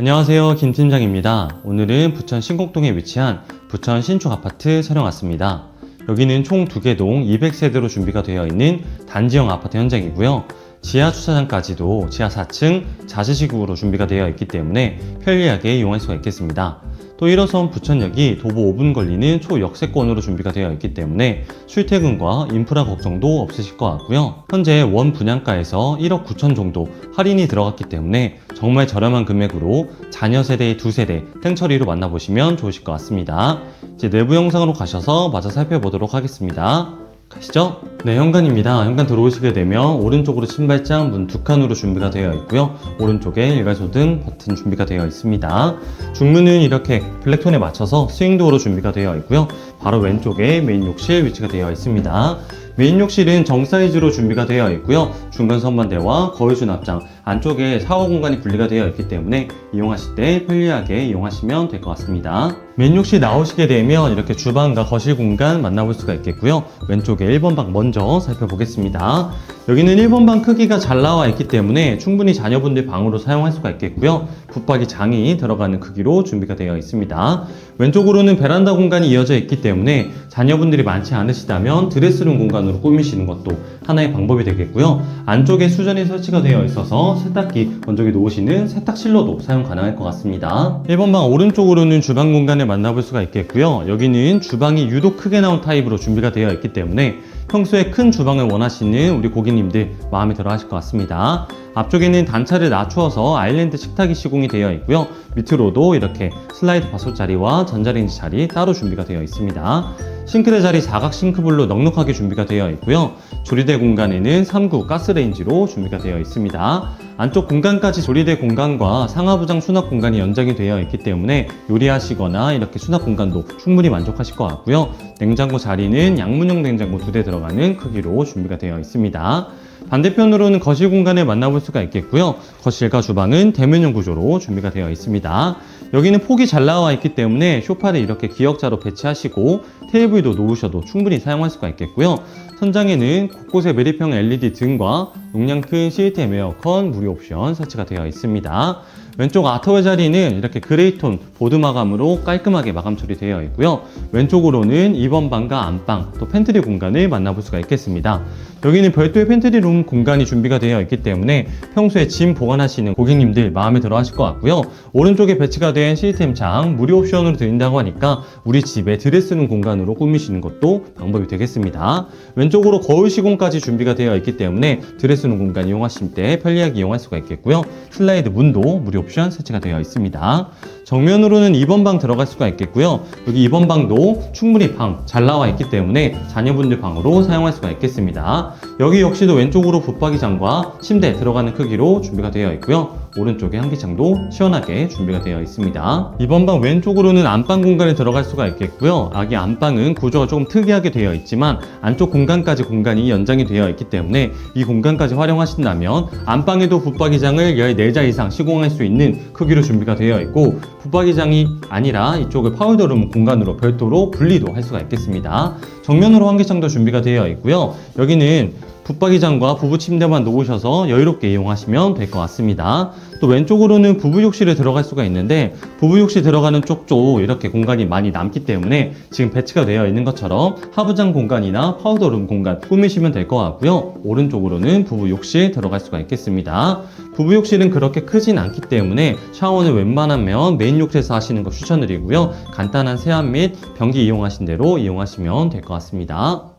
안녕하세요. 김 팀장입니다. 오늘은 부천 신곡동에 위치한 부천 신축 아파트 촬영 왔습니다. 여기는 총두개동 200세대로 준비가 되어 있는 단지형 아파트 현장이고요. 지하 주차장까지도 지하 4층 자재식으로 준비가 되어 있기 때문에 편리하게 이용할 수가 있겠습니다. 또 1호선 부천역이 도보 5분 걸리는 초역세권으로 준비가 되어 있기 때문에 출퇴근과 인프라 걱정도 없으실 것 같고요. 현재 원 분양가에서 1억 9천 정도 할인이 들어갔기 때문에 정말 저렴한 금액으로 자녀 세대의 두 세대 땡처리로 만나보시면 좋으실 것 같습니다. 이제 내부 영상으로 가셔서 마저 살펴보도록 하겠습니다. 가시죠. 네, 현관입니다. 현관 들어오시게 되면 오른쪽으로 신발장 문 두 칸으로 준비가 되어 있고요. 오른쪽에 일괄소등 버튼 준비가 되어 있습니다. 중문은 이렇게 블랙톤에 맞춰서 스윙도어로 준비가 되어 있고요. 바로 왼쪽에 메인 욕실 위치가 되어 있습니다. 메인 욕실은 정 사이즈로 준비가 되어 있고요. 중간 선반대와 거울 수납장 안쪽에 샤워 공간이 분리가 되어 있기 때문에 이용하실 때 편리하게 이용하시면 될 것 같습니다. 메인 욕실 나오시게 되면 이렇게 주방과 거실 공간 만나볼 수가 있겠고요. 왼쪽에 1번 방 먼저 살펴보겠습니다. 여기는 1번 방 크기가 잘 나와 있기 때문에 충분히 자녀분들 방으로 사용할 수가 있겠고요. 붙박이 장이 들어가는 크기로 준비가 되어 있습니다. 왼쪽으로는 베란다 공간이 이어져 있기 때문에 자녀분들이 많지 않으시다면 드레스룸 공간으로 꾸미시는 것도 하나의 방법이 되겠고요. 안쪽에 수전이 설치가 되어 있어서 세탁기 건조기 놓으시는 세탁실로도 사용 가능할 것 같습니다. 1번 방 오른쪽으로는 주방 공간을 만나볼 수가 있겠고요. 여기는 주방이 유독 크게 나온 타입으로 준비가 되어 있기 때문에 평소에 큰 주방을 원하시는 우리 고객님들 마음에 들어 하실 것 같습니다. 앞쪽에는 단차를 낮추어서 아일랜드 식탁이 시공이 되어 있고요. 밑으로도 이렇게 슬라이드 밥솥 자리와 전자레인지 자리 따로 준비가 되어 있습니다. 싱크대 자리 사각 싱크볼로 넉넉하게 준비가 되어 있고요. 조리대 공간에는 3구 가스레인지로 준비가 되어 있습니다. 안쪽 공간까지 조리대 공간과 상하부장 수납 공간이 연장이 되어 있기 때문에 요리하시거나 이렇게 수납 공간도 충분히 만족하실 것 같고요. 냉장고 자리는 양문형 냉장고 두 대 들어가는 크기로 준비가 되어 있습니다. 반대편으로는 거실 공간을 만나볼 수가 있겠고요. 거실과 주방은 대면형 구조로 준비가 되어 있습니다. 여기는 폭이 잘 나와 있기 때문에 쇼파를 이렇게 기역자로 배치하시고 테이블도 놓으셔도 충분히 사용할 수가 있겠고요. 선장에는 곳곳에 매립형 LED 등과 용량 큰 시스템 에어컨 무료 옵션 설치가 되어 있습니다. 왼쪽 아트월 자리는 이렇게 그레이톤 보드 마감으로 깔끔하게 마감 처리되어 있고요. 왼쪽으로는 2번 방과 안방, 또 팬트리 공간을 만나볼 수가 있겠습니다. 여기는 별도의 팬트리 룸 공간이 준비가 되어 있기 때문에 평소에 짐 보관하시는 고객님들 마음에 들어 하실 것 같고요. 오른쪽에 배치가 된 시스템 창 무료 옵션으로 드린다고 하니까 우리 집에 드레스룸 공간으로 꾸미시는 것도 방법이 되겠습니다. 왼쪽으로 거울 시공까지 준비가 되어 있기 때문에 드레스룸 공간 이용하실 때 편리하게 이용할 수가 있겠고요. 슬라이드 문도 무료 옵션 설치가 되어 있습니다. 정면으로는 2번 방 들어갈 수가 있겠고요. 여기 2번 방도 충분히 방 잘 나와 있기 때문에 자녀분들 방으로 사용할 수가 있겠습니다. 여기 역시도 왼쪽으로 붙박이장과 침대 들어가는 크기로 준비가 되어 있고요. 오른쪽에 한기창도 시원하게 준비가 되어 있습니다. 2번 방 왼쪽으로는 안방 공간에 들어갈 수가 있겠고요. 아기 안방은 구조가 조금 특이하게 되어 있지만 안쪽 공간까지 공간이 연장이 되어 있기 때문에 이 공간까지 활용하신다면 안방에도 붙박이장을 14자 이상 시공할 수 있는 크기로 준비가 되어 있고 붙박이장이 아니라 이쪽을 파우더룸 공간으로 별도로 분리도 할 수가 있겠습니다. 정면으로 환기창도 준비가 되어 있고요. 여기는 붙박이장과 부부 침대만 놓으셔서 여유롭게 이용하시면 될 것 같습니다. 또 왼쪽으로는 부부 욕실에 들어갈 수가 있는데 부부 욕실 들어가는 쪽도 이렇게 공간이 많이 남기 때문에 지금 배치가 되어 있는 것처럼 하부장 공간이나 파우더룸 공간 꾸미시면 될 것 같고요. 오른쪽으로는 부부 욕실 들어갈 수가 있겠습니다. 부부 욕실은 그렇게 크진 않기 때문에 샤워는 웬만하면 메인 욕실에서 하시는 거 추천드리고요. 간단한 세안 및 변기 이용하신 대로 이용하시면 될 것 같습니다.